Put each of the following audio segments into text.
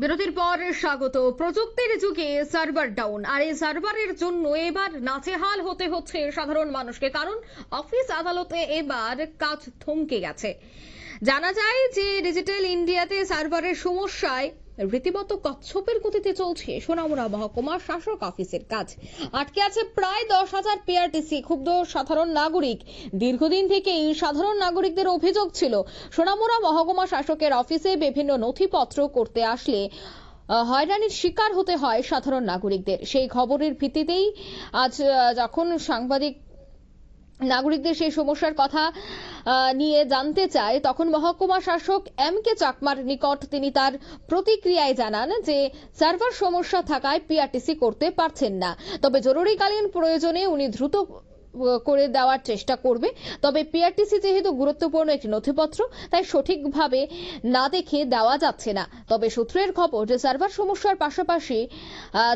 বিরতির পর স্বাগত। প্রযুক্তির যুগে সার্ভার ডাউন, আর এই সার্ভারের জন্য এবার নাচেহাল হতে হচ্ছে সাধারণ মানুষকে, কারণ অফিস আদালতে এবার কাজ থমকে গেছে। জানা যায় যে ডিজিটাল ইন্ডিয়াতে সার্ভারের সমস্যায় রীতিমতো কচ্ছপের গতিতে চলছে সোনামুড়া মহকুমা শাসক অফিসের কাজ। আটকে আছে প্রায় দশ হাজার পিআরটিসি ক্ষুব্ধ সাধারণ নাগরিক। দীর্ঘদিন থেকেই সাধারণ নাগরিকদের অভিযোগ ছিল, সোনামুড়া মহকুমা শাসকের অফিসে বিভিন্ন নথিপত্র করতে আসলে হয়রানির শিকার হতে হয় সাধারণ নাগরিকদের। সেই খবরের ভিত্তিতেই আজ যখন সাংবাদিক নাগরিকদের সেই সমস্যার কথা নিয়ে জানতে চায়, তখন মহকুমা শাসক এম কে চাকমার নিকট তিনি তার প্রতিক্রিয়ায় জানান যে সার্ভার সমস্যা থাকায় পিআরটিসি করতে পারছেন না। তবে জরুরিকালীন প্রয়োজনে উনি দ্রুত করে দেওয়ার চেষ্টা করবে। তবে পিআরটিসি যেহেতু গুরুত্বপূর্ণ একটি নথিপত্র, তাই সঠিকভাবে না দেখে দেওয়া যাচ্ছে না। তবে সূত্রের খবর যে সার্ভার সমস্যার পাশাপাশি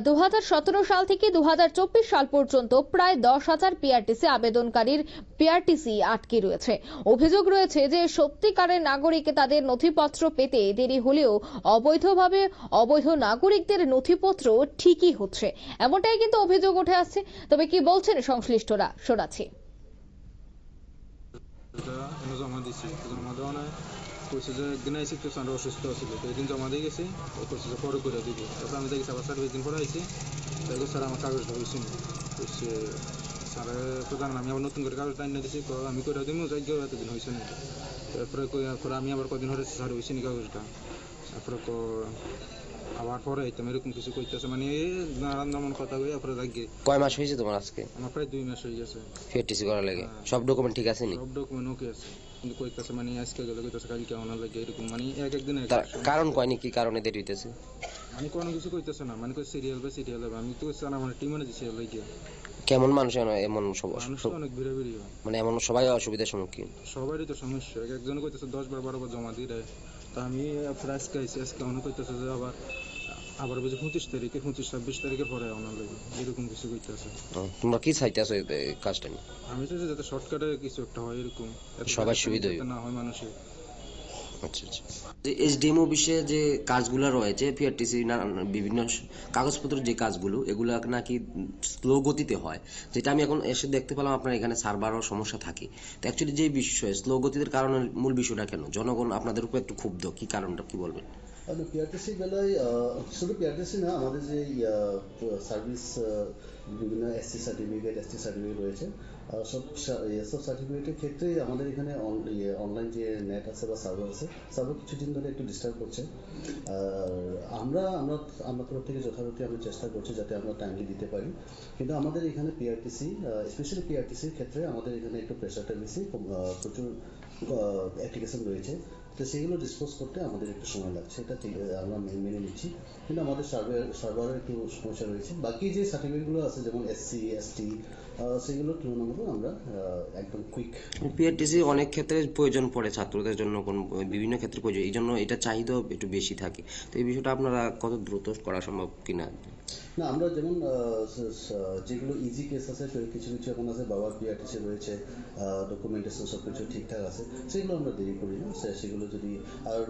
দু হাজার সতেরো সাল থেকে দু হাজার চব্বিশ সাল পর্যন্ত প্রায় দশ হাজার পিআরটিসি আবেদনকারীর পিআরটিসি আটকে রয়েছে। অভিযোগ রয়েছে যে সত্যিকারের নাগরিক তাদের নথিপত্র পেতে দেরি হলেও অবৈধভাবে অবৈধ নাগরিকদের নথিপত্র ঠিকই হচ্ছে। এমনটাই কিন্তু অভিযোগ উঠে আসছে। তবে কি বলছেন সংশ্লিষ্টরা? শোনাচ্ছি। কইছে যে একদিন আইসি সান্ডে অসুস্থ ছিল তো একদিন জমা দিয়ে গেছি ও কইছে যে পরে করে দিব তারপর আমি দেখি আবার সার্ভিস দিন পরে আইসি দেখো স্যার আমার কাগজটা হয়েছে না কইছে স্যারে তো জানেন আমি আবার নতুন করে কাগজটা এনে দিছি কয় আমি করে দিব যাই গিয়ে এতদিন হয়েছে না। তারপরে পরে আমি আবার কদিন হয়েছে স্যার হয়েছে নি কাগজটা। তারপরে ক আবার পরে আইতাম এরকম কিছু কইতেছে মানে নানান কথা কই তারপরে যাই কয় মাস হয়েছে তোমার আজকে? আমার প্রায় দুই মাস হয়ে গেছে। ফিআরটিসি করার লাগে। সব ডকুমেন্ট ঠিক আছে নি? সব ডকুমেন্ট ওকে আছে। কিন্তু কইতাছে মানে আজকে গেলে কইতাছে কালকে আনার লাগে এরকম মানে এক একদিন। কারণ কয়নি কি কারণে দেরি হইতেছে? মানে কোনো কিছু কইতাছে না মানে কই সিরিয়াল বা সিরিয়াল আমি তো মানে টিম মানে সিরিয়াল লাগে কেমন মানুষ এমন- এমন সব- মানুষ অনেক ভিড়ে ভিড়ি হয়। মানে এমন সবাই অসুবিধার সম্মুখীন। সবারই তো সমস্যা। এক একজন কইতাছে দশ বার বারো বার জমা দিয়ে দেয়। তা আমি আপনার আজকে আজকে অনেক কইতাছে যে আবার আবার বুঝি পঁচিশ তারিখে পঁচিশ ছাব্বিশ তারিখে পরে আনার লাগে। এরকম কিছু কইতাছে। তোমরা কি চাইতে আছো এই- এই কাজটা নিয়ে? আমি তো যাতে শর্টকাটে কিছু একটা হয় এরকম। সবার সুবিধা না হয় মানুষের। আচ্ছা আচ্ছা। অফিসে যে কাজগুলো রয়েছে পিআরটিসি বিভিন্ন কাগজপত্র যে কাজগুলো, এগুলো নাকি স্লো গতিতে হয়। যেটা আমি এখন এসে দেখতে পেলাম, আপনার এখানে সার্ভারও সমস্যা থাকে। তো অ্যাকচুয়ালি যে বিষয় স্লো গতির কারণে মূল বিষয়টা কেন? জনগণ আপনাদের উপর একটু ক্ষুব্ধ, কি কারণটা, কি বলবেন? আর পিআরটিসি বেলায় শুধু পিআরটিসি না আমাদের যে সার্ভিস বিভিন্ন এসসি সার্টিফিকেট এসটি সার্টিফিকেট রয়েছে সব এসব সার্টিফিকেটের ক্ষেত্রে আমাদের এখানে অনলাইন যে নেট আছে বা সার্ভার আছে সার্ভার কিছুদিন ধরে একটু ডিস্টার্ব করছে। আর আমরা আমরা আমরা তরফ থেকে যথাযথ আমি চেষ্টা করছি যাতে আমরা টাইমলি দিতে পারি। কিন্তু আমাদের এখানে পিআরটিসি স্পেশালি পিআরটিসির ক্ষেত্রে আমাদের এখানে একটু প্রেশারটা বেশি প্রচুর অ্যাপ্লিকেশন রয়েছে। তো সেগুলো ডিসপোজ করতে আমাদের একটু সময় লাগছে এটা আমরা মেনে নিচ্ছি। কিন্তু আমাদের সার্ভার সার্ভারের একটু সমস্যা রয়েছে। বাকি যে সার্টিফিকেটগুলো আছে যেমন এসসি এসটি সেগুলোর তুলনামূলক আমরা একদম কুইক পিআরটিসি অনেক ক্ষেত্রে প্রয়োজন পড়ে ছাত্রদের জন্য কোন বিভিন্ন ক্ষেত্রে প্রয়োজন এই জন্য এটা চাহিদাও একটু বেশি থাকে। তো এই বিষয়টা আপনারা কত দ্রুত করা সম্ভব কিনা না আমরা যেমন যেগুলো ইজি কেস আছে কিছু কিছু এখন আছে বাবার পিআরটিসি রয়েছে ডকুমেন্টেশন সব কিছু ঠিকঠাক আছে সেগুলো আমরা দেরি করি না সে- সেগুলো যদি আর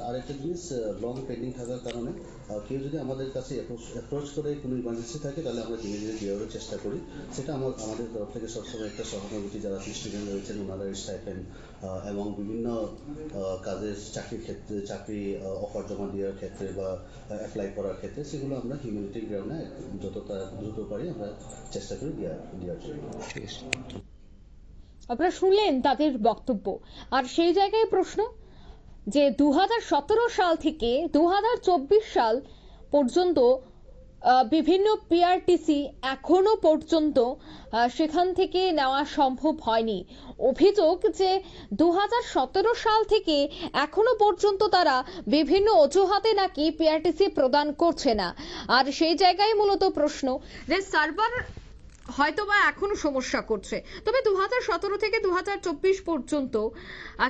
আরেকটা জিনিস লং পেন্ডিং থাকার কারণে কেউ যদি আমাদের কাছে অ্যাপ্রোচ করে কোনো ইমার্জেন্সি থাকে তাহলে আমরা ধীরে ধীরে দেওয়ারও চেষ্টা করি। সেটা আমার আমাদের তরফ থেকে সবসময় একটা সহানুভূতি যারা স্টুডেন্ট রয়েছেন ওনারা স্টাইপেন্ড এবং বিভিন্ন কাজের চাকরির ক্ষেত্রে চাকরি অফার জমা দেওয়ার ক্ষেত্রে বা অ্যাপ্লাই করার ক্ষেত্রে সেগুলো আমরা হিউম্যানিটি গ্রাউন্ডে যত দ্রুত পারি আমরা চেষ্টা করি দেওয়ার দেওয়ার জন্য। ঠিক আছে। আপনারা শুনলেন তাদের বক্তব্য। আর সেই জায়গায় প্রশ্ন যে দু হাজার সতেরো সাল থেকে দুহাজার চব্বিশ সাল পর্যন্ত বিভিন্ন পিআরটিসি এখনও পর্যন্ত সেখান থেকে নেওয়া সম্ভব হয়নি। অভিযোগ যে দু হাজার সতেরো সাল থেকে এখনও পর্যন্ত তারা বিভিন্ন অজুহাতে নাকি পিআরটিসি প্রদান করছে না। আর সেই জায়গায় মূলত প্রশ্ন যে সার্ভার হয়তো বা এখনও সমস্যা করছে। তবে দু থেকে দু পর্যন্ত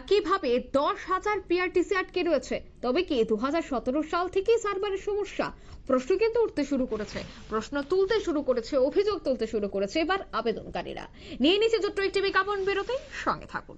কীভাবে দশ হাজার পিআরটিসি আটকে রয়েছে? তবে কি দু হাজার সতেরো সাল থেকেই সার্ভারের সমস্যা? প্রশ্ন কিন্তু উঠতে শুরু করেছে। প্রশ্ন তুলতে শুরু করেছে, অভিযোগ তুলতে শুরু করেছে এবার আবেদনকারীরা। নিয়ে নিচে ছোট্ট একটি বিজ্ঞাপন বেরোতে, সঙ্গে থাকুন।